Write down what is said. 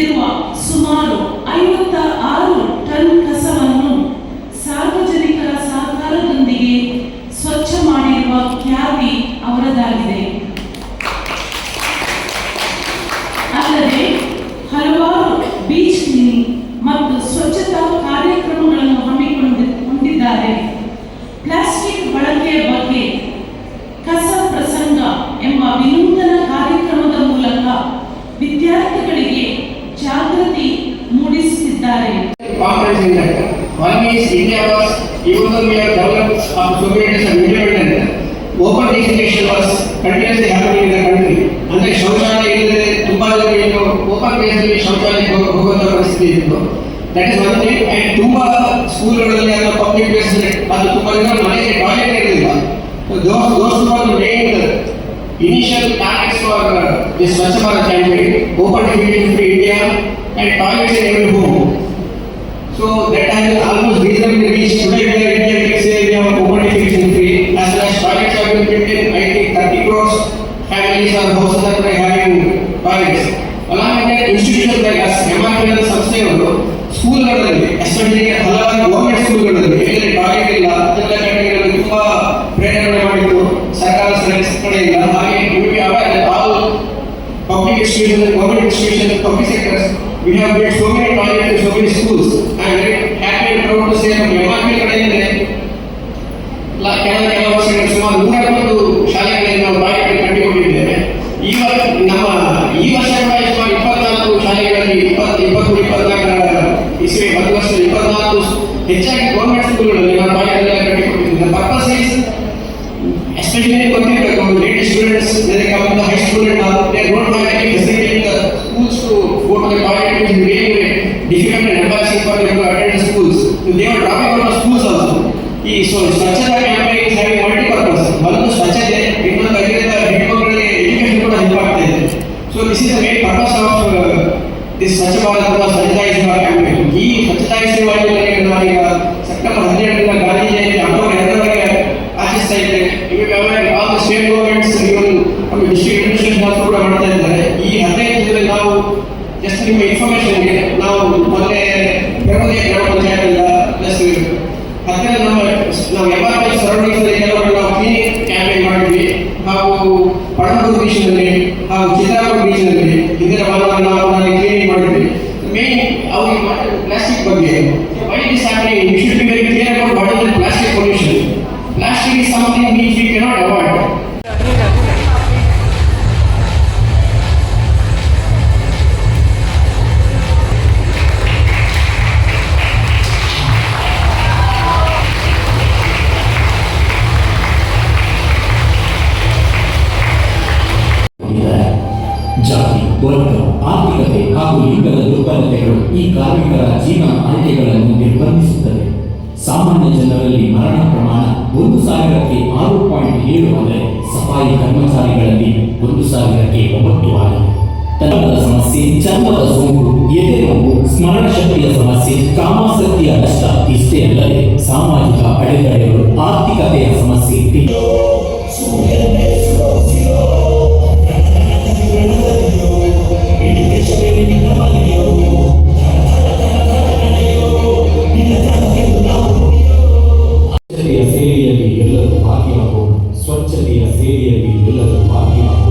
ಬಿದ್ದಿರುವ ಸುಮಾರು ಐವತ್ತ ಆರು ಟನ್ ಕಸವನ್ನು ಸಾರ್ವಜನಿಕರ ಸಹಕಾರದೊಂದಿಗೆ ಸ್ವಚ್ಛ ಮಾಡಿರುವ ಖ್ಯಾತಿ ಅವರದಾಗಿದೆ. ಅಲ್ಲದೆ ಹಲವಾರು ಬೀಚ್ ಕ್ಲೀನಿಂಗ್ ಮತ್ತು ಸ್ವಚ್ಛತಾ ಕಾರ್ಯಕ್ರಮಗಳನ್ನು ಹಮ್ಮಿಕೊಂಡಿದ್ದಾರೆ ಪ್ಲಾಸ್ಟಿಕ್ ಬಳಕೆಯ ಬಗ್ಗೆ ಕಸ ಪ್ರಸಂಗ ಎಂಬ ವಿನೂತನ ಕಾರ್ಯಕ್ರಮದ ಮೂಲಕ ವಿದ್ಯಾರ್ಥಿಗಳಿಗೆ ಸಾಂಸ್ಕೃತಿ ಮುಡಿಿಸುತ್ತಿದ್ದಾರೆ. Operation at India was even where of social engineering open education was continuously helping the country ಅಂದ್ರೆ ಸಂಚಾರ ಏನು ಇದೆ ತುಂಬಾ ಏನು ಓಪನ್ ಎಜುಕೇಶನ್ ಸಂಚಾರಿಕರ ಸ್ಕೂಲ್ಗಳಲ್ಲಿ ಅಂದ್ರೆ ಪಬ್ಲಿಕ್ ಸ್ಕೂಲ್ಸ್ ಅದಕ್ಕೆ ತುಂಬಾ ಮನೆ ಬಜೆಟ್ ಇದಲ್ಲ so those initial targets for uh, this Swachh Bharat campaign, open defecation free India and toilets in every home. So that has been almost reasonably reached. Today we are India, we say we have open defecation free. As well as toilets have been built in, I think thirty crores families or houses are today having toilets. Along with that, institutions like us, MRP ಅನ್ನೋ ಸಂಸ್ಥೆಯವರು ಸ್ಕೂಲ್ಗಳಲ್ಲಿ especially ಹಲವಾರು government ಸ್ಕೂಲ್ಗಳಲ್ಲಿ ಎಲ್ಲಿ toilet ಇಲ್ಲ ಅದೆಲ್ಲ ಕಡೆಗಳಲ್ಲಿ ತುಂಬಾ ಪ್ರೇರಣೆ ಮಾಡಿದ್ದು ಸರ್ಕಾರ ಕಡೆಯಿಂದ ಹಾಗೆ ನಿಮಗೆ hour all public institutions, government institutions, public sectors, we have built so many in so many schools. I am very happy and proud to say ನಮ್ಮ MRP ಕಡೆಯಿಂದ ಲ- ಕೆಲವು ವರ್ಷಗಳ ಸುಮಾರು ನೂರ ಶಾಲೆಗಳಲ್ಲಿ ನಾವು ಟಾಯ್ಲೆಟ್ ಕಟ್ಟಿಕೊಂಡಿದ್ದೇವೆ ಈ ನಮ್ಮ ಈ ವರ್ಷ ಸುಮಾರು ಇಪ್ಪತ್ನಾಲ್ಕು ಶಾಲೆಗಳಲ್ಲಿ ಇಪ್ಪತ್ತು ಇಪ್ಪತ್ತು ಇಪ್ಪತ್ನಾಲ್ಕರ ಇಸ್ವಿ ಒಂದು ವರ್ಷ ಇಪ್ಪತ್ನಾಲ್ಕು ಹೆಚ್ಚಾಗಿ government ಸ್ಕೂಲ್ಗಳಲ್ಲಿ latest students they come to the high school and all they don't have any facility in the schools to go to the toilet which is really difficult and embarrassing for them to attend the schools so they are dropping out of schools also ಈ so ಸ್ವಚ್ಛತಾ campaign is having multi purpose ಒಂದು ಸ್ವಚ್ಛತೆ ಇನ್ನೊಂದು ಅದರಿಂದ ಹೆಣ್ಮಕ್ಳಿಗೆ education ಕೂಡ help ಆಗ್ತಾ ಇದೆ so this is the main purpose of this Swachh Bharat ಅಥವಾ ಸ್ವಚ್ಛತಾ ಹಿ ಸೇವಾ ಕ್ಯಾಂಪೇನ್ ಈ ಸ್ವಚ್ಛತಾ ಹಿ ಸೇವಾ ಯೋಜನೆಗೆ ನಾವೀಗ ನಿಮ್ಮ ಇದೆ ನಾವು ಮೊನ್ನೆ ಬೆಳವಣಿಗೆ ಗ್ರಾಮ ಪಂಚಾಯತ್ ಪ್ಲಸ್ ಹತ್ತಿರ ನಮ್ಮ, ನಾವು ಎಂಬತ್ತು ಸರೌಂಡಿಂಗ್ಸ್ ಕೆಲವರು ನಾವು ಕ್ಲೀನಿಂಗ್ ಕ್ಯಾಂಪೇನ್ ಮಾಡಿದ್ವಿ, ಹಾಗೂ ಪಡಂಬೂರು ಬೀಚ್ನಲ್ಲಿ ಹಾಗೂ ಚಿತ್ರಾಪುರ ಬೀಚ್ನಲ್ಲಿ ಇದರ ಭಾಗವನ್ನು ನಾವು ಅಲ್ಲಿ ಕ್ಲೀನಿಂಗ್ ಮಾಡಿದ್ವಿ. ಮೇನ್ ಅವ್ರಿಗೆ ಪ್ಲಾಸ್ಟಿಕ್ ಬಗ್ಗೆ why is happening you should be very clear about what is plastic pollution plastic is something which we cannot avoid. ಈ ಕಾರ್ಮಿಕರ ಜೀವನ ಆಯ್ಕೆಗಳನ್ನು ನಿರ್ಬಂಧಿಸುತ್ತದೆ. ಸಾಮಾನ್ಯ ಜನರಲ್ಲಿ ಮರಣ ಪ್ರಮಾಣ ಒಂದು ಸಾವಿರಕ್ಕೆ ಆರು ಪಾಯಿಂಟ್ ಏಳು ಅಂದರೆ ಸಫಾಯಿ ಕರ್ಮಚಾರಿಗಳಲ್ಲಿ ಒಂದು ಸಾವಿರಕ್ಕೆ ಒಂಬತ್ತು ಆಗಿದೆ ತನ್ನದ ಸಮಸ್ಯೆ ಚರ್ಮದ ಸೋಂಕು ಎದೆ ನೋವು ಸ್ಮರಣ ಶಕ್ತಿಯ ಸಮಸ್ಯೆ, ಕಾಮಾಸಕ್ತಿಯ ನಷ್ಟ, ಇಷ್ಟೇ ಅಲ್ಲದೆ ಸಾಮಾಜಿಕ ಅಡೆತಡೆಗಳು, ಆರ್ಥಿಕತೆಯ ಸಮಸ್ಯೆ ಸ್ವಚ್ಛತೆಯ ಸೇವೆಯಲ್ಲಿ ಎಲ್ಲರೂ ಭಾಗಿಯಾಗೋಣ ಸ್ವಚ್ಛತೆಯ ಸೇವೆಯಲ್ಲಿ ಎಲ್ಲರೂ ಭಾಗಿಯಾಗೋಣ